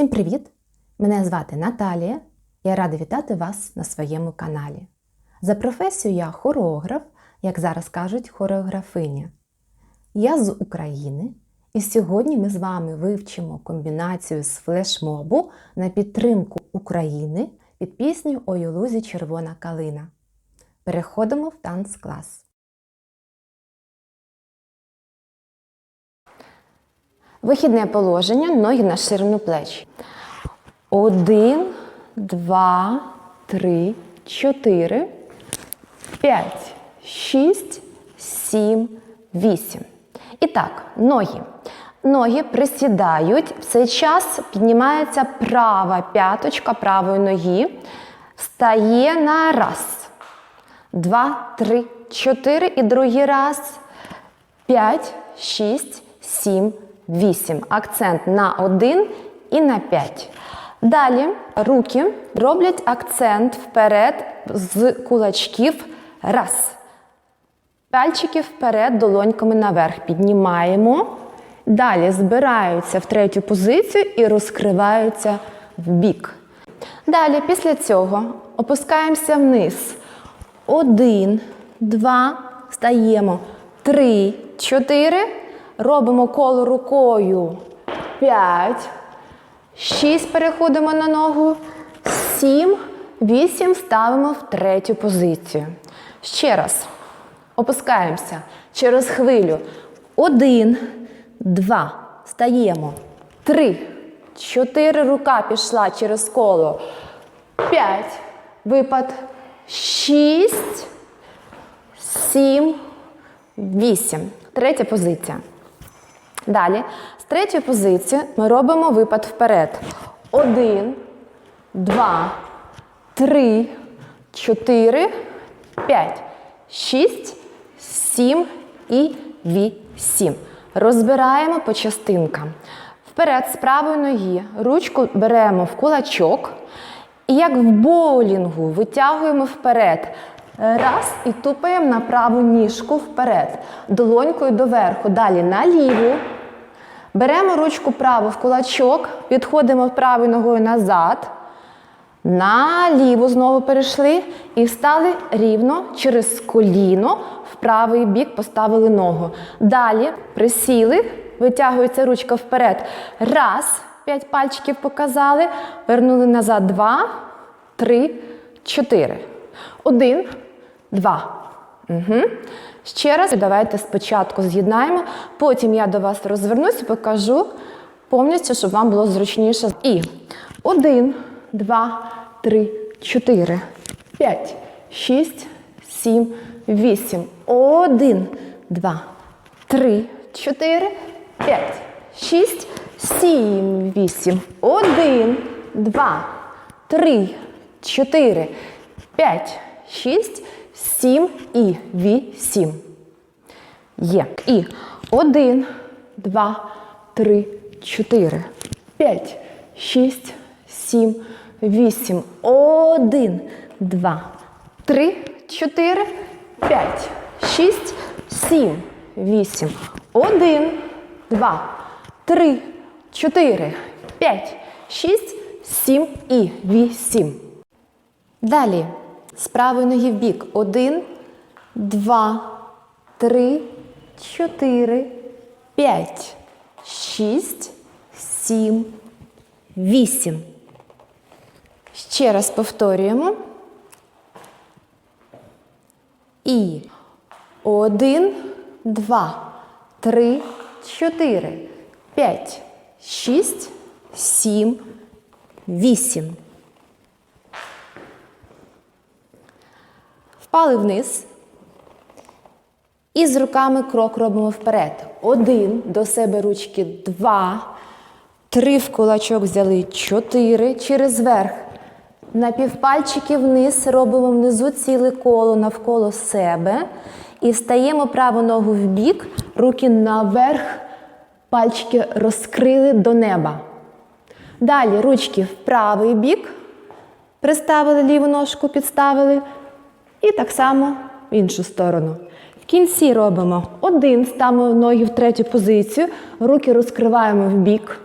Всім привіт! Мене звати Наталія. Я рада вітати вас на своєму каналі. За професією я хореограф, як зараз кажуть, хореографиня. Я з України, і сьогодні ми з вами вивчимо комбінацію з флешмобу на підтримку України під пісню «Ой лузі червона калина. Переходимо в танцклас. Вихідне положення, ноги на ширину плеч. Один, два, три, чотири, п'ять, шість, сім, вісім. І так, ноги. Ноги присідають. В цей час піднімається права п'яточка правої ноги. Встає на раз. Два, три, чотири. І другий раз. П'ять, шість, сім, вісім. Акцент на один і на п'ять. Далі руки роблять акцент вперед з кулачків. Раз. Пальчики вперед, долоньками наверх. Піднімаємо. Далі збираються в третю позицію і розкриваються в бік. Далі, після цього, опускаємося вниз. Один, два, встаємо. Три, чотири. Робимо коло рукою. П'ять. Шість. Переходимо на ногу. Сім. Вісім. Ставимо в третю позицію. Ще раз. Опускаємося через хвилю. Один, два. Стаємо. Три. Чотири. Рука пішла через коло. П'ять. Випад. Шість. Сім. Вісім. Третя позиція. Далі. З третьої позиції ми робимо випад вперед. Один, два, три, чотири, п'ять, шість, сім і вісім. Розбираємо по частинкам. Вперед з правої ноги ручку беремо в кулачок. І як в боулінгу витягуємо вперед. Раз і тупаємо на праву ніжку вперед. Долонькою доверху. Далі на ліву. Беремо ручку праву в кулачок, підходимо правою ногою назад. На ліву знову перейшли і встали рівно через коліно в правий бік поставили ногу. Далі присіли, витягується ручка вперед. Раз, п'ять пальчиків показали. Вернули назад. Два, три, чотири. Один, два. Угу. Ще раз давайте спочатку з'єднаємо, потім я до вас розвернусь і покажу повністю, щоб вам було зручніше. І один, два, три, чотири, п'ять, шість, сім, вісім. Один, два, три, чотири, п'ять, шість, сім, вісім. Один, два, три, чотири, п'ять, шість, сім і вісім. Є. І один, два, три, чотири, п'ять, шість, сім, вісім. Один, два, три, чотири, п'ять, шість, сім, вісім. Один, два, три, чотири, п'ять, шість, сім і вісім. Далі. З правої ноги в бік. Один, два, три, чотири, п'ять, шість, сім, вісім. Ще раз повторюємо. І один, два, три, чотири, п'ять, шість, сім, вісім. Впали вниз. І з руками крок робимо вперед. Один, до себе ручки, два, три в кулачок взяли, чотири. Через верх. На півпальчики вниз робимо внизу ціле коло навколо себе. І встаємо праву ногу в бік, руки наверх, пальчики розкрили до неба. Далі ручки в правий бік. Приставили ліву ножку, підставили. І так само в іншу сторону. В кінці робимо один, ставимо ноги в третю позицію, руки розкриваємо в бік.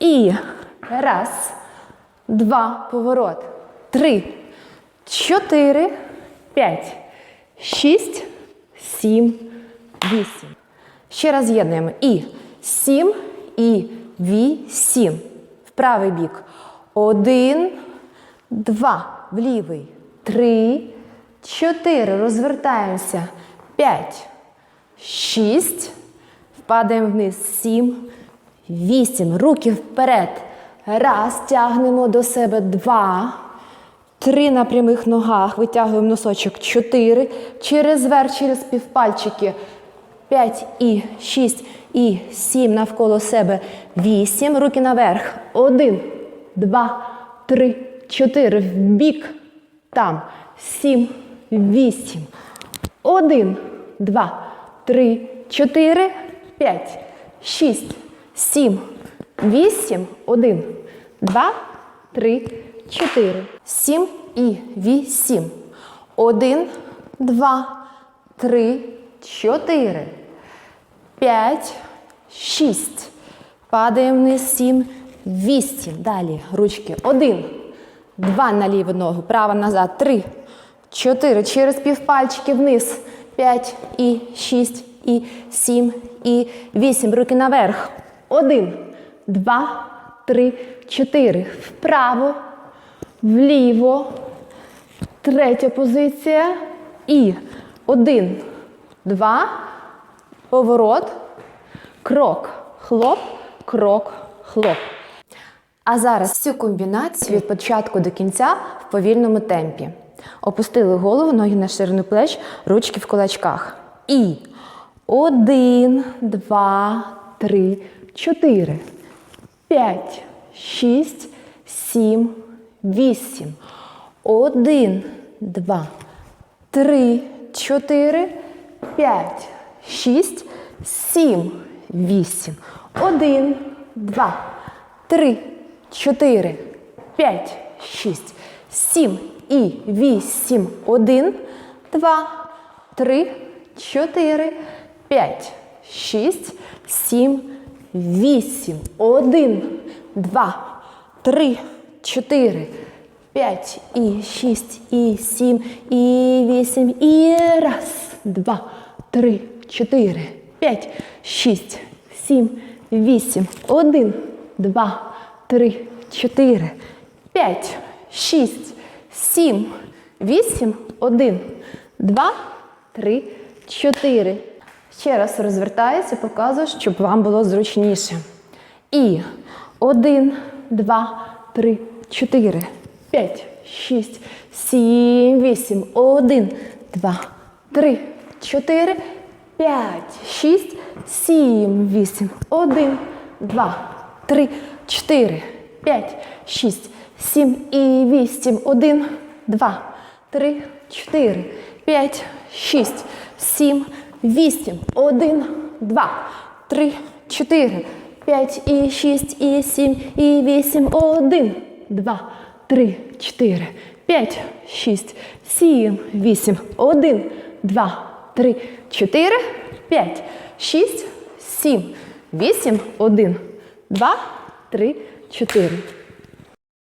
І Раз, два, поворот. Три, чотири, п'ять, шість, сім, вісім. Ще раз з'єднуємо. І сім, і вісім. В правий бік. Один, два. В лівий. Три, чотири. Розвертаємося. П'ять, шість. Впадаємо вниз. Сім, вісім. Руки вперед. Раз. Тягнемо до себе. Два. Три на прямих ногах. Витягуємо носочок. Чотири. Через верх, через півпальчики. П'ять і шість і сім навколо себе. Вісім. Руки наверх. Один, два, три, чотири. В бік. Там. Сім, вісім. Один, два, три, чотири, п'ять, шість, сім, вісім, один, два, три, чотири, сім і вісім. Один, два, три, чотири, п'ять, шість. Падаємо вниз, сім, вісім. Далі ручки. Один, два на ліву ногу, права назад, три, чотири. Через півпальчики вниз. П'ять і шість, і сім, і вісім. Руки наверх. Один, два, три, чотири. Вправо, вліво. Третя позиція. І один, два, поворот, крок, хлоп, крок, хлоп. А зараз цю комбінацію від початку до кінця в повільному темпі. Опустили голову, ноги на ширину плеч, ручки в кулачках. І один, два, три, чотири, п'ять, шість, сім, вісім. Один, два, три, чотири, п'ять, шість, сім, вісім. Один, два, три, чотири, п'ять, шість, сім і вісім. Один, два, три, чотири, п'ять, шість, сім, вісім. Один, два, три, чотири. П'ять і шість, і сім, і вісім, і раз, два, три, чотири, п'ять, шість, сім, вісім, один, два, три, чотири, п'ять, шість, сім, вісім, один, два, три, чотири. Ще раз розвертаюся, показую, щоб вам було зручніше. І один, два, три, чотири, п'ять, шість, сім, вісім, один, два, три, чотири, п'ять, шість, сім, вісім, один, два, три, чотири, п'ять, шість, 7 і 8. 1, 2, 3, 4, 5, 6, 7, 8, 1, 2, 3, 4, 5 і 6 і 7 і 8. 1, 2, 3, 4, 5, 6, 7, 8. 1, 2, 3, 4, 5, 6, 7, 8, 1, 2, 3, 4.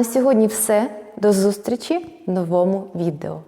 На сьогодні все. До зустрічі в новому відео.